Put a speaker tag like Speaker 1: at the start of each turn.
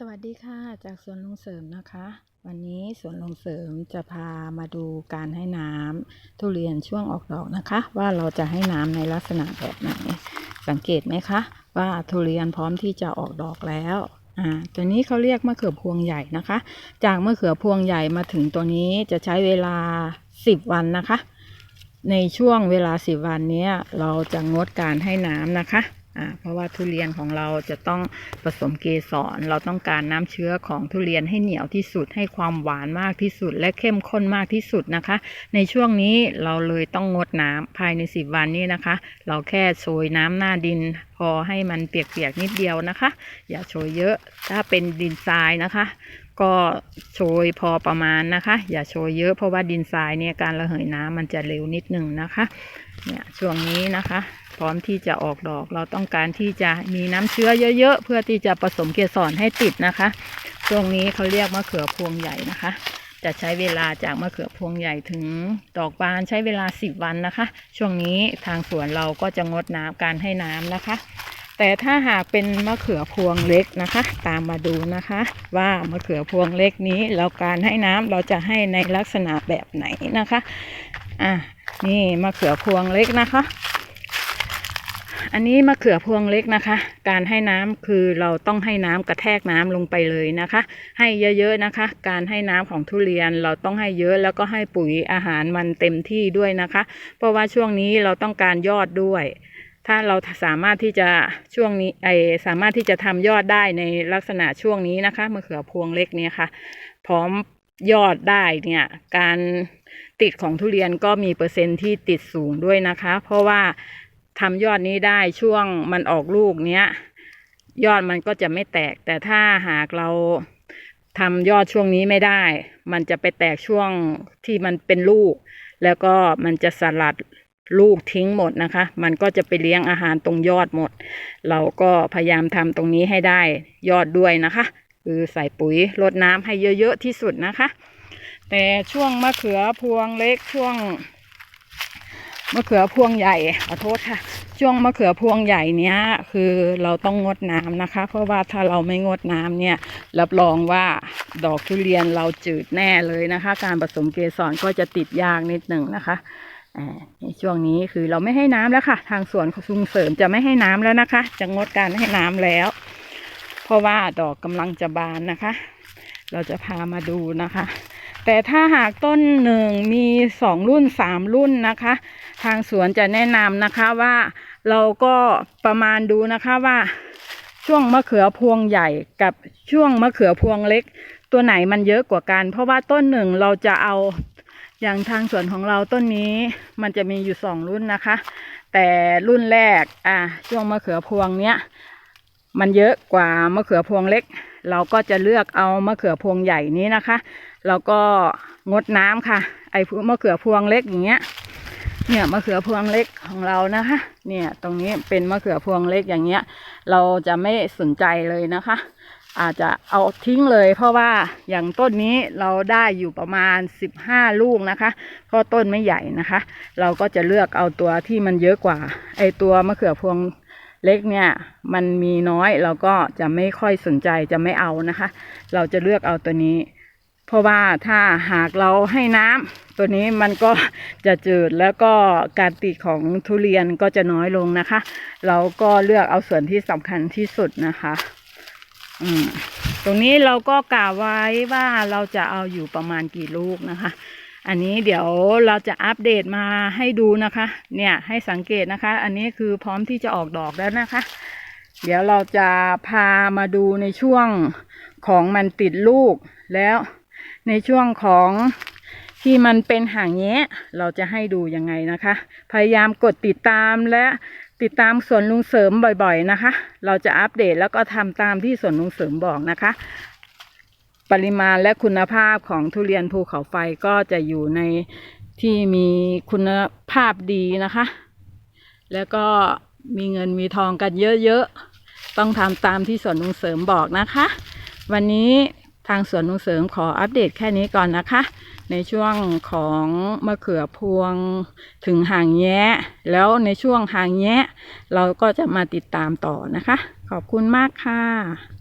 Speaker 1: สวัสดีค่ะจากสวนลุงเสริมนะคะ วันนี้สวนลุงเสริมจะพามาดูการให้น้ำทุเรียนช่วงออกดอกนะคะ ว่าเราจะให้น้ำในลักษณะแบบไหน สังเกตไหมคะ ว่าทุเรียนพร้อมที่จะออกดอกแล้วอ่าตัวนี้เขาเรียกมะเขือพวงใหญ่นะคะ จากมะเขือพวงใหญ่มาถึงตัวนี้จะใช้เวลา 10 วันนะคะ ในช่วงเวลา 10 วันนี้เราจะงดการให้น้ำนะคะ เพราะว่าทุเรียนของเราจะต้องผสมเกสร เราต้องการน้ำเชื้อของทุเรียนให้เหนียวที่สุด ให้ความหวานมากที่สุด และเข้มข้นมากที่สุดนะคะ ในช่วงนี้เราเลยต้องงดน้ำภายใน 10 วันนี้นะคะ เราแค่โชยน้ำหน้าดิน พอให้มันเปียกๆนิดเดียวนะคะ อย่าโชยเยอะ ถ้าเป็นดินทรายนะคะก็โชยพอประมาณนะคะ อย่าโชยเยอะเพราะว่าดินทรายเนี่ยการระเหยน้ำมันจะเร็วนิดหนึ่งนะคะเนี่ยช่วงนี้นะคะ พร้อมที่จะออกดอก เราต้องการที่จะมีน้ำเชื้อเยอะ ๆ เพื่อที่จะผสมเกสรให้ติดนะคะช่วงนี้เขาเรียกมะเขือพวงใหญ่นะคะ จะใช้เวลาจากมะเขือพวงใหญ่ถึงดอกบานใช้เวลา 10 วันนะคะ ช่วงนี้ทางสวนเราก็จะงดน้ำการให้น้ำนะคะ แต่ถ้าหากเป็นมะเขือพวงเล็กนะคะ ตามมาดูนะคะ ว่ามะเขือพวงเล็กนี้เราการให้น้ำเราจะให้ในลักษณะแบบไหนนะคะอะนี่มะเขือพวงเล็กนะคะ อันนี้มะเขือพวงเล็กนะคะ การให้น้ำคือเราต้องให้น้ำกระแทกน้ำลงไปเลยนะคะ ให้เยอะๆนะคะ การให้น้ำของทุเรียนเราต้องให้เยอะแล้วก็ให้ปุ๋ยอาหารมันเต็มที่ด้วยนะคะ เพราะว่าช่วงนี้เราต้องการยอดด้วย ถ้าเราสามารถที่จะช่วงนี้ไอสามารถที่จะทำยอดได้ในลักษณะช่วงนี้นะคะมะเขือพวงเล็กเนี่ยค่ะพร้อมยอดได้เนี่ยการติดของทุเรียนก็มีเปอร์เซ็นต์ที่ติดสูงด้วยนะคะ เพราะว่า ทำยอดนี้ได้ช่วงมันออกลูกเนี้ย ยอดมันก็จะไม่แตก แต่ถ้าหากเราทำยอดช่วงนี้ไม่ได้ มันจะไปแตกช่วงที่มันเป็นลูก แล้วก็มันจะสลัดลูกทิ้งหมดนะคะ มันก็จะไปเลี้ยงอาหารตรงยอดหมด เราก็พยายามทำตรงนี้ให้ได้ยอดด้วยนะคะ คือใส่ปุ๋ยรดน้ำให้เยอะๆที่สุดนะคะ แต่ช่วงมะเขือพวงเล็กช่วงมะเขือพวงใหญ่ขอโทษค่ะ ช่วงมะเขือพวงใหญ่เนี้ยคือเราต้องงดน้ำนะคะ เพราะว่าถ้าเราไม่งดน้ำเนี่ยรับรองว่าดอกทุเรียนเราจืดแน่เลยนะคะ การผสมเกสรก็จะติดยากนิดหนึ่งนะคะในช่วงนี้คือเราไม่ให้น้ำแล้วค่ะ ทางสวนคุงเสริมจะไม่ให้น้ำแล้วนะคะ จะงดการให้น้ำแล้ว เพราะว่าดอกกำลังจะบานนะคะ เราจะพามาดูนะคะ แต่ถ้าหากต้นหนึ่งมีสองรุ่นสามรุ่นนะคะ ทางสวนจะแนะนำนะคะว่าเราก็ประมาณดูนะคะว่าช่วงมะเขือพวงใหญ่กับช่วงมะเขือพวงเล็ก ตัวไหนมันเยอะกว่ากัน เพราะว่าต้นหนึ่งเราจะเอาอย่างทางสวนของเราต้นนี้มันจะมีอยู่สองรุ่นนะคะ แต่รุ่นแรกอะช่วงมะเขือพวงเนี้ย มันเยอะกว่ามะเขือพวงเล็ก เราก็จะเลือกเอามะเขือพวงใหญ่นี้นะคะ แล้วก็งดน้ำค่ะ ไอ้มะเขือพวงเล็กอย่างเงี้ย เนี่ยมะเขือพวงเล็กของเรานะคะ เนี่ยตรงนี้เป็นมะเขือพวงเล็กอย่างเงี้ย เราจะไม่สนใจเลยนะคะ อาจจะเอาทิ้งเลยเพราะว่าอย่างต้นนี้เราได้อยู่ประมาณสิบห้าลูกนะคะเพราะต้นไม่ใหญ่นะคะ เราก็จะเลือกเอาตัวที่มันเยอะกว่า ไอตัวมะเขือพวง เล็กเนี่ยมันมีน้อยเราก็จะไม่ค่อยสนใจจะไม่เอานะคะ เราจะเลือกเอาตัวนี้ เพราะว่าถ้าหากเราให้น้ำตัวนี้มันก็จะจืดแล้วก็การติดของทุเรียนก็จะน้อยลงนะคะ เราก็เลือกเอาส่วนที่สำคัญที่สุดนะคะอืมตรงนี้เราก็กะไว้ว่าเราจะเอาอยู่ประมาณกี่ลูกนะคะ อันนี้เดี๋ยวเราจะอัปเดตมาให้ดูนะคะ เนี่ยให้สังเกตนะคะ อันนี้คือพร้อมที่จะออกดอกแล้วนะคะ เดี๋ยวเราจะพามาดูในช่วงของมันติดลูกแล้วในช่วงของที่มันเป็นห่างแงะเราจะให้ดูยังไงนะคะ พยายามกดติดตามและติดตามสวนลุงเสริมบ่อยๆนะคะ เราจะอัปเดตแล้วก็ทำตามที่สวนลุงเสริมบอกนะคะ ปริมาณและคุณภาพของทุเรียนภูเขาไฟก็จะอยู่ในที่มีคุณภาพดีนะคะ แล้วก็มีเงินมีทองกันเยอะๆ ต้องทำตามที่สวนลุงเสริมบอกนะคะ วันนี้ทางสวนลุงเสริมขออัปเดตแค่นี้ก่อนนะคะ ในช่วงของมะเขือพวงถึงหางแย้แล้วในช่วงหางแย้เราก็จะมาติดตามต่อนะคะ ขอบคุณมากค่ะ